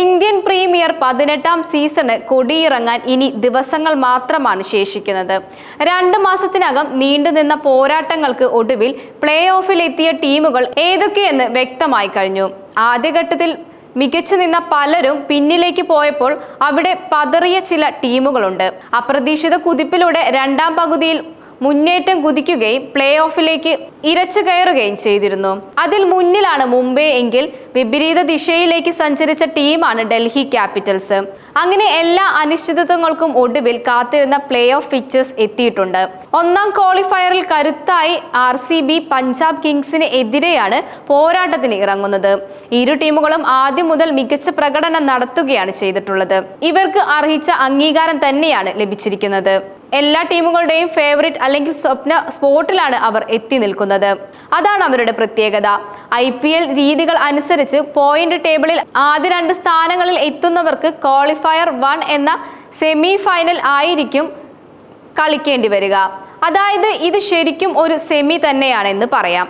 Indian premier പതിനെട്ടാം season കൊടിയിറങ്ങാൻ ഇനി ദിവസങ്ങൾ മാത്രമാണ് ശേഷിക്കുന്നത്. രണ്ട് മാസത്തിനകം നീണ്ടുനിന്ന പോരാട്ടങ്ങൾക്ക് ഒടുവിൽ പ്ലേ ഓഫിലെത്തിയ ടീമുകൾ ഏതൊക്കെയെന്ന് വ്യക്തമായി കഴിഞ്ഞു. ആദ്യഘട്ടത്തിൽ മികച്ചു നിന്ന പലരും പിന്നിലേക്ക് പോയപ്പോൾ അവിടെ പതറിയ ചില ടീമുകളുണ്ട്. അപ്രതീക്ഷിത കുതിപ്പിലൂടെ രണ്ടാം പകുതിയിൽ മുന്നേറ്റം കുതിക്കുകയും പ്ലേ ഓഫിലേക്ക് ഇരച്ചു കയറുകയും ചെയ്തിരുന്നു. അതിൽ മുന്നിലാണ് മുംബൈ എങ്കിൽ വിപരീത ദിശയിലേക്ക് സഞ്ചരിച്ച ടീമാണ് ഡൽഹി ക്യാപിറ്റൽസ്. അങ്ങനെ എല്ലാ അനിശ്ചിതത്വങ്ങൾക്കും ഒടുവിൽ കാത്തിരുന്ന പ്ലേ ഓഫ് ഫിക്ചേഴ്സ് എത്തിയിട്ടുണ്ട്. ഒന്നാം ക്വാളിഫയറിൽ കരുത്തായി ആർ സി ബി പഞ്ചാബ് കിങ്സിന് എതിരെയാണ് പോരാട്ടത്തിന് ഇറങ്ങുന്നത്. ഇരു ടീമുകളും ആദ്യം മുതൽ മികച്ച പ്രകടനം നടത്തുകയാണ് ചെയ്തിട്ടുള്ളത്. ഇവർക്ക് അർഹിച്ച അംഗീകാരം തന്നെയാണ് ലഭിച്ചിരിക്കുന്നത്. എല്ലാ ടീമുകളുടെയും ഫേവറിറ്റ് അല്ലെങ്കിൽ സ്വപ്ന സ്പോട്ടിലാണ് അവർ എത്തി നിൽക്കുന്നത്. അതാണ് അവരുടെ പ്രത്യേകത. ഐ പി എൽ രീതികൾ അനുസരിച്ച് പോയിന്റ് ടേബിളിൽ ആദ്യ രണ്ട് സ്ഥാനങ്ങളിൽ എത്തുന്നവർക്ക് ക്വാളിഫയർ വൺ എന്ന സെമി ഫൈനൽ ആയിരിക്കും കളിക്കേണ്ടി വരിക. അതായത് ഇത് ശരിക്കും ഒരു സെമി തന്നെയാണെന്ന് പറയാം.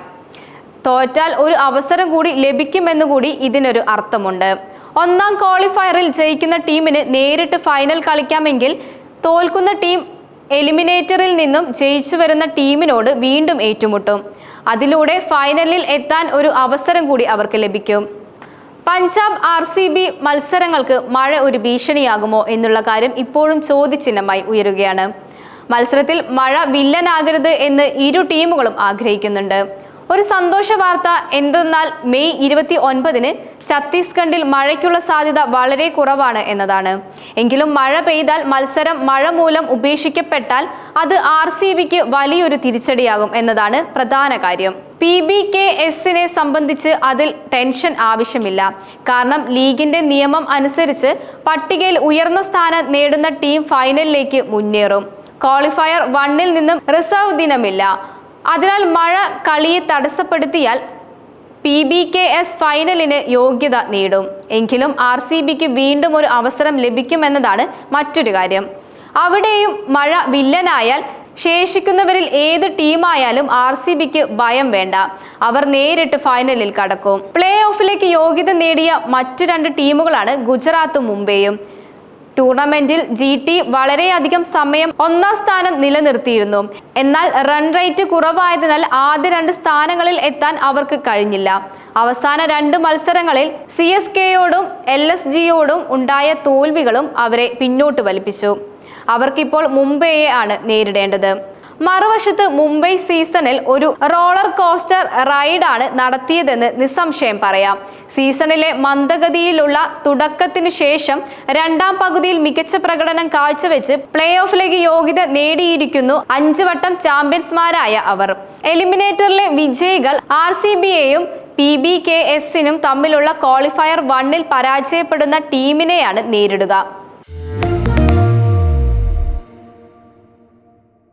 തോറ്റാൽ ഒരു അവസരം കൂടി ലഭിക്കുമെന്നുകൂടി ഇതിനൊരു അർത്ഥമുണ്ട്. ഒന്നാം ക്വാളിഫയറിൽ ജയിക്കുന്ന ടീമിന് നേരിട്ട് ഫൈനൽ കളിക്കാമെങ്കിൽ തോൽക്കുന്ന ടീം എലിമിനേറ്ററിൽ നിന്നും ജയിച്ചു വരുന്ന ടീമിനോട് വീണ്ടും ഏറ്റുമുട്ടും. അതിലൂടെ ഫൈനലിൽ എത്താൻ ഒരു അവസരം കൂടി അവർക്ക് ലഭിക്കും. പഞ്ചാബ് ആർ സി ബി മത്സരങ്ങൾക്ക് മഴ ഒരു ഭീഷണിയാകുമോ എന്നുള്ള കാര്യം ഇപ്പോഴും ചോദ്യചിഹ്നമായി ഉയരുകയാണ്. മത്സരത്തിൽ മഴ വില്ലനാകരുത് എന്ന് ഇരു ടീമുകളും ആഗ്രഹിക്കുന്നുണ്ട്. ഒരു സന്തോഷ വാർത്ത എന്തെന്നാൽ മെയ് ഇരുപത്തി ഒൻപതിന് ഛത്തീസ്ഗഡിൽ മഴയ്ക്കുള്ള സാധ്യത വളരെ കുറവാണ് എന്നതാണ്. എങ്കിലും മഴ പെയ്താൽ മത്സരം മഴ മൂലം ഉപേക്ഷിക്കപ്പെട്ടാൽ അത് ആർ സി ബിക്ക് വലിയൊരു തിരിച്ചടിയാകും എന്നതാണ് പ്രധാന കാര്യം. പി ബി കെ എസിനെ സംബന്ധിച്ച് അതിൽ ടെൻഷൻ ആവശ്യമില്ല. കാരണം ലീഗിന്റെ നിയമം അനുസരിച്ച് പട്ടികയിൽ ഉയർന്ന സ്ഥാനം നേടുന്ന ടീം ഫൈനലിലേക്ക് മുന്നേറും. ക്വാളിഫയർ വണ്ണിൽ നിന്നും റിസർവ് ദിനമില്ല. അതിനാൽ മഴ കളിയെ തടസ്സപ്പെടുത്തിയാൽ പി ബി കെ എസ് ഫൈനലിന് യോഗ്യത നേടും. എങ്കിലും ആർ സി ബിക്ക് വീണ്ടും ഒരു അവസരം ലഭിക്കുമെന്നതാണ് മറ്റൊരു കാര്യം. അവിടെയും മഴ വില്ലനായാൽ ശേഷിക്കുന്നവരിൽ ഏത് ടീമായാലും ആർ സി ബിക്ക് ഭയം വേണ്ട. അവർ നേരിട്ട് ഫൈനലിൽ കടക്കും. പ്ലേ ഓഫിലേക്ക് യോഗ്യത നേടിയ മറ്റു രണ്ട് ടീമുകളാണ് ഗുജറാത്തും മുംബൈയും. ടൂർണമെന്റിൽ ജി ടി വളരെയധികം സമയം ഒന്നാം സ്ഥാനം നിലനിർത്തിയിരുന്നു. എന്നാൽ റൺ റേറ്റ് കുറവായതിനാൽ ആദ്യ രണ്ട് സ്ഥാനങ്ങളിൽ എത്താൻ അവർക്ക് കഴിഞ്ഞില്ല. അവസാന രണ്ട് മത്സരങ്ങളിൽ സി എസ് കെയോടും എൽ എസ് ജിയോടും ഉണ്ടായ തോൽവികളും അവരെ പിന്നോട്ട് വലിപ്പിച്ചു. അവർക്കിപ്പോൾ മുംബൈയെ ആണ് നേരിടേണ്ടത്. മറുവശത്ത് മുംബൈ സീസണിൽ ഒരു റോളർ കോസ്റ്റർ റൈഡാണ് നടത്തിയതെന്ന് നിസ്സംശയം പറയാം. സീസണിലെ മന്ദഗതിയിലുള്ള തുടക്കത്തിനു ശേഷം രണ്ടാം പകുതിയിൽ മികച്ച പ്രകടനം കാഴ്ചവെച്ച് പ്ലേ ഓഫിലേക്ക് യോഗ്യത നേടിയിരിക്കുന്നു അഞ്ചു വട്ടം ചാമ്പ്യൻസ്മാരായ അവർ. എലിമിനേറ്ററിലെ വിജയികൾ ആർ സി ബിയെയും പി ബി കെ എസിനും തമ്മിലുള്ള ക്വാളിഫയർ വണ്ണിൽ പരാജയപ്പെടുന്ന ടീമിനെയാണ് നേരിടുക.